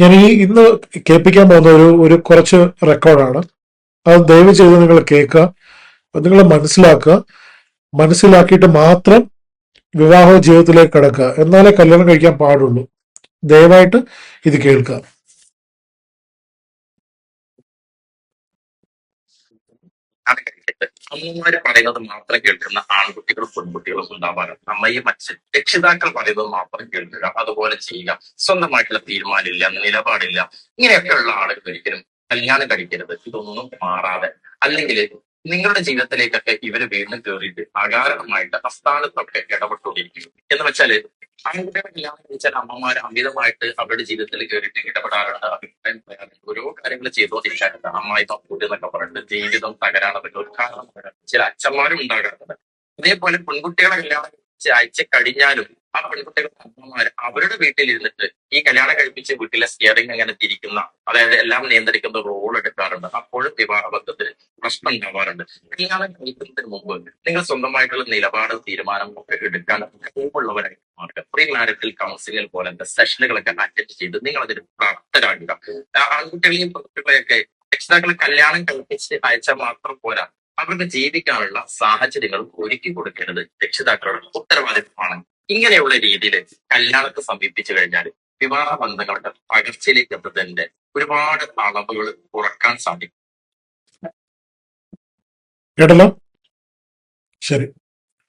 ഞാൻ ഈ ഇന്ന് കേൾപ്പിക്കാൻ പോകുന്ന ഒരു ഒരു കുറച്ച് റെക്കോർഡാണ് അത് ദയവ് ചെയ്ത് നിങ്ങൾ കേൾക്കുക നിങ്ങൾ മനസ്സിലാക്കുക മനസ്സിലാക്കിയിട്ട് മാത്രം വിവാഹ ജീവിതത്തിലേക്ക് കിടക്കുക. എന്നാലേ കല്യാണം കഴിക്കാൻ പാടുള്ളൂ. ദയവായിട്ട് ഇത് കേൾക്കുക. അമ്മമാര് പറയുന്നത് മാത്രം കേൾക്കുന്ന ആൺകുട്ടികളും പെൺകുട്ടികളും ഉണ്ടാവാറുണ്ട് അമ്മയും അച്ഛൻ രക്ഷിതാക്കൾ പറയുന്നത് മാത്രം കേൾക്കുക അതുപോലെ ചെയ്യുക. സ്വന്തമായിട്ടുള്ള തീരുമാനമില്ല നിലപാടില്ല. ഇങ്ങനെയൊക്കെയുള്ള ആളുകൾ ഒരിക്കലും കല്യാണം കഴിക്കരുത്. ഇതൊന്നും മാറാതെ. അല്ലെങ്കിൽ നിങ്ങളുടെ ജീവിതത്തിലേക്കൊക്കെ ഇവർ വീണ്ടും കയറിയിട്ട് അകാരണമായിട്ട് അസ്ഥാനത്തൊക്കെ ഇടപെട്ടുകൊണ്ടിരിക്കും എന്ന് വെച്ചാൽ ആൺകുട്ടികളെ കല്യാണം കഴിച്ചാൽ അമ്മമാർ അമിതമായിട്ട് അവരുടെ ജീവിതത്തിൽ കയറിയിട്ട് ഇടപെടാറുണ്ട്. അഭിപ്രായം പറയാറുണ്ട്. ഓരോ കാര്യങ്ങൾ ചെയ്തുകൊണ്ടിരിക്കാറുണ്ട് അമ്മായി തപ്പൂട്ട് എന്നൊക്കെ പറഞ്ഞിട്ട് ജീവിതം തകരാണെന്നൊക്കെ ഒരു കാരണം ചില അച്ഛന്മാരും ഉണ്ടാകാറുണ്ട്. അതേപോലെ പെൺകുട്ടികളെ കല്യാണം കഴിച്ച് അയച്ച കഴിഞ്ഞാലും ആ പെൺകുട്ടികളുടെ അമ്മമാര് അവരുടെ വീട്ടിലിരുന്നിട്ട് ഈ കല്യാണം കഴിപ്പിച്ച് വീട്ടിലെ സ്റ്റിയറിംഗ് അങ്ങനെ തിരിക്കുന്ന അതായത് എല്ലാം നിയന്ത്രിക്കുന്ന റോൾ എടുക്കാറുണ്ട്. അപ്പോഴും വിവാഹബന്ധത്തിൽ പ്രശ്നം ഉണ്ടാവാറുണ്ട്. കല്യാണം കഴിക്കുന്നതിന് മുമ്പ് നിങ്ങൾ സ്വന്തമായിട്ടുള്ള നിലപാടും തീരുമാനം ഒക്കെ എടുക്കാൻ കഴിവുള്ളവരായി മാറുക പ്രീ മാരിറ്റൽ കൗൺസിലിംഗ് പോലത്തെ സെഷനുകളൊക്കെ അറ്റൻഡ് ചെയ്ത്. നിങ്ങൾ അതിന് പ്രാപ്തരാകുക ആൺകുട്ടികളെയും പെൺകുട്ടികളെയൊക്കെ രക്ഷിതാക്കളെ കല്യാണം കഴിപ്പിച്ച് അയച്ചാൽ മാത്രം പോരാ. അവർക്ക് ജീവിക്കാനുള്ള സാഹചര്യങ്ങൾ ഒരുക്കി കൊടുക്കേണ്ടത് രക്ഷിതാക്കളുടെ ഉത്തരവാദിത്വമാണ് ഇങ്ങനെയുള്ള രീതിയിൽ കല്യാണത്തെ സമീപിച്ചു കഴിഞ്ഞാൽ വിവാഹ ബന്ധങ്ങളുടെ പകർച്ചയിലേക്ക് എത്തുന്നതിന്റെ ഒരുപാട് അളവുകൾ കുറയ്ക്കാൻ സാധിക്കും. കേട്ടല്ലോ? ശരി.